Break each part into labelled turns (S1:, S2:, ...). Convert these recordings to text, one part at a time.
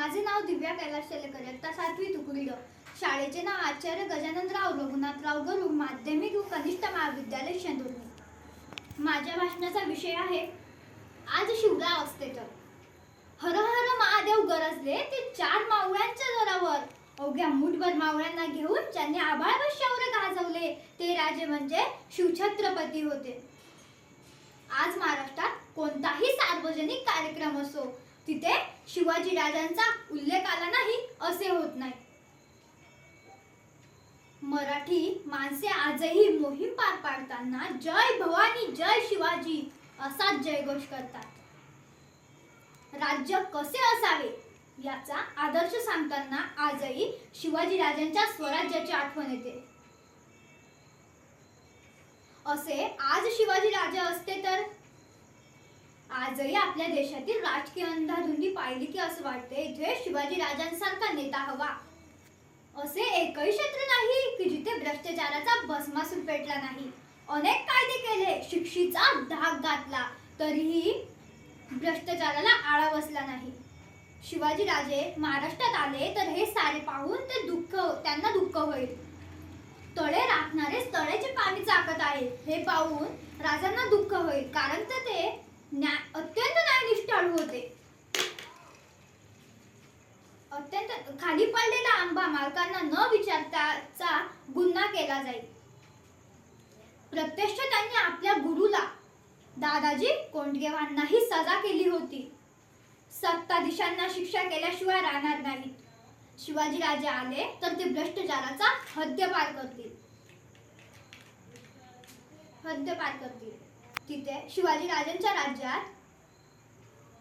S1: माझे नाव दिव्या कैलाश शेलेकर इयत्ता सातवी तुकडी ड शाळेचे नाव आचार्य गजाननराव रघुनाथराव गरुड माध्यमिक व कनिष्ठ महाविद्यालय शेंदूर. माझ्या भाषणाचा विषय आहे आज शिवराय असते तर हर हर महादेव गरजले ते चार मावळ्यांच्या दरावर अवघ्या मुठभर मावळ्यांना घेऊन ज्यांनी आभाळ शौर्य गाजवले ते राजे म्हणजे शिवछत्रपती होते. आज महाराष्ट्रात कोणताही सार्वजनिक कार्यक्रम असो तिथे शिवाजी राजांचा उल्लेख आला नाही असे होत नाही. मराठी माणसे आजही मोहीम पार पाडताना जय भवानी जय शिवाजी असा जयघोष करतात. राज्य कसे असावे याचा आदर्श सांगताना आजही शिवाजी राजांच्या स्वराज्याची आठवण येते. असे आज शिवाजी राजा असते आजही आपल्या देशातील राजकीय अंधाधुंदी पाहिली की असं वाटते इथे शिवाजी राजांसारखा नेता हवा. असे एकही क्षेत्र नाही की जिथे भ्रष्टाचाराचा भस्मासूर पेटला नाही. अनेक कायदे केले शिक्षेचा धाक घातला तरीही भ्रष्टाचाराला आळा बसला नाही. शिवाजी राजे महाराष्ट्रात आले तर हे सारे पाहून ते दुःख त्यांना दुःख होईल. तळे राखणारे तळ्याचे पाणी चाकत आहे हे पाहून राजांना दुःख होईल. कारण तर ते मालकांना न विचारताचा गुन्हा केला जाईल. प्रत्यक्ष त्यांनी आपल्या गुरुला दादाजी कोंडगेवांनाही सजा केली होती. सत्ताधीशांना शिक्षा केल्याशिवाय राहणार नाही. शिवाजी राजे आले तर ते भ्रष्टाचाराचा हद्दपार करतील. हद्दपार करतील. तिथे शिवाजी राजांच्या राज्यात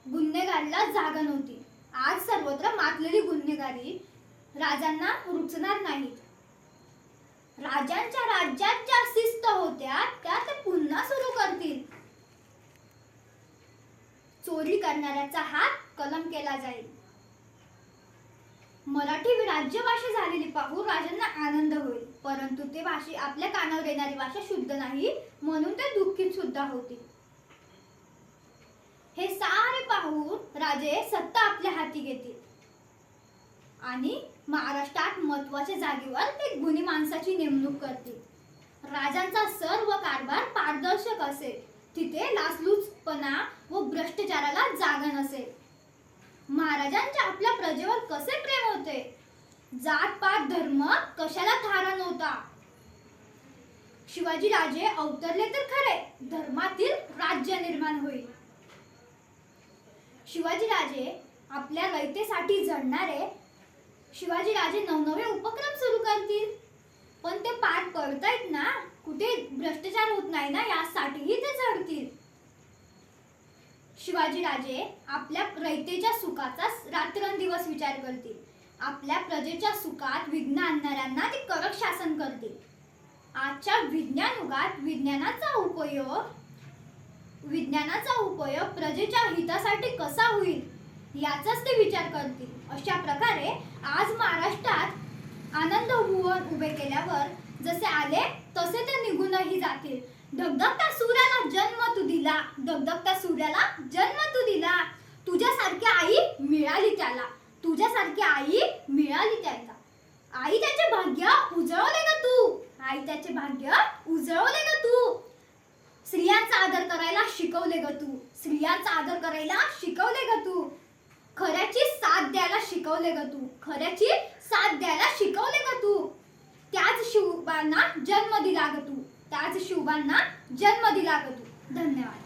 S1: गुन्हेगारीला जागा नव्हती. आज सर्वत्र मातलेली गुन्हेगारी राजांना रुचणार नाहीत. राजांच्या राज्यात ज्या शिस्त होत्या त्या ते पुन्हा सुरू करतील. चोरी करणाऱ्याचा हात कलम केला जाईल. मराठी राज्यभाषा झालेली पाहून राजांना आनंद होईल. परंतु ते भाषे आपल्या कानावर येणारी भाषा शुद्ध नाही म्हणून ते दुःखीत सुद्धा होतील. हे सारे पाहून राजे सत्ता आपल्या हाती घेतील. आणि महाराष्ट्रात महत्त्वाच्या जागेवर ते गुणी माणसाची नेमणूक करते राजांचा सर्व कारभार पारदर्शक असेल. तिथे लाचलुचपणा व भ्रष्टाचाराला जागा नसेल. महाराजांच्या आपल्या प्रजेवर कसे प्रेम होते? जात पात धर्म कशाला थारा नव्हता? शिवाजी राजे अवतरले तर खरे धर्मातील राज्य निर्माण होईल. शिवाजी राजे आपल्या रयतेसाठी झडणारे शिवाजी राजे नवनवे उपक्रम सुरू करतील. पण ते पार पडतायत ना कुठे भ्रष्टाचार होत नाही ना यासाठीही ते झडतील शिवाजी राजे आपल्या रयतेच्या सुखाचा रात्रंदिवस विचार करतील. आपल्या प्रजेच्या सुखात विघ्न आणणाऱ्यांना ते कडक शासन करतील. आजच्या विज्ञान युगात विज्ञानाचा उपयोग विज्ञानाचा उपयोग प्रजेच्या हितासाठी कसा होईल? याचाच ते विचार करतील. अशा प्रकारे आज महाराष्ट्रात आनंद भुवन उभे केल्यावर जसे आले तसे ते निघूनही जातील. धगधगता सूर्याला जन्म तू दिला. धगधगता सूर्याला जन्म तू दिला. तुझ्यासारखी आई मिळाली त्याला. तुझ्यासारखी आई मिळाली त्याला. आई त्याचे भाग्य उजळवले ना तू. आई त्याचे भाग्य उजळवले ना तू. स्त्रियांचा आदर करायला शिकवले ग तू. स्त्रियांचा आदर करायला शिकवले ग तू. खऱ्याची साथ द्यायला शिकवले ग तू. खऱ्याची साथ द्यायला शिकवले ग तू. त्याच शिवबांना जन्म दिला ग तू. त्याच शिवबांना जन्म दिला ग तू. धन्यवाद.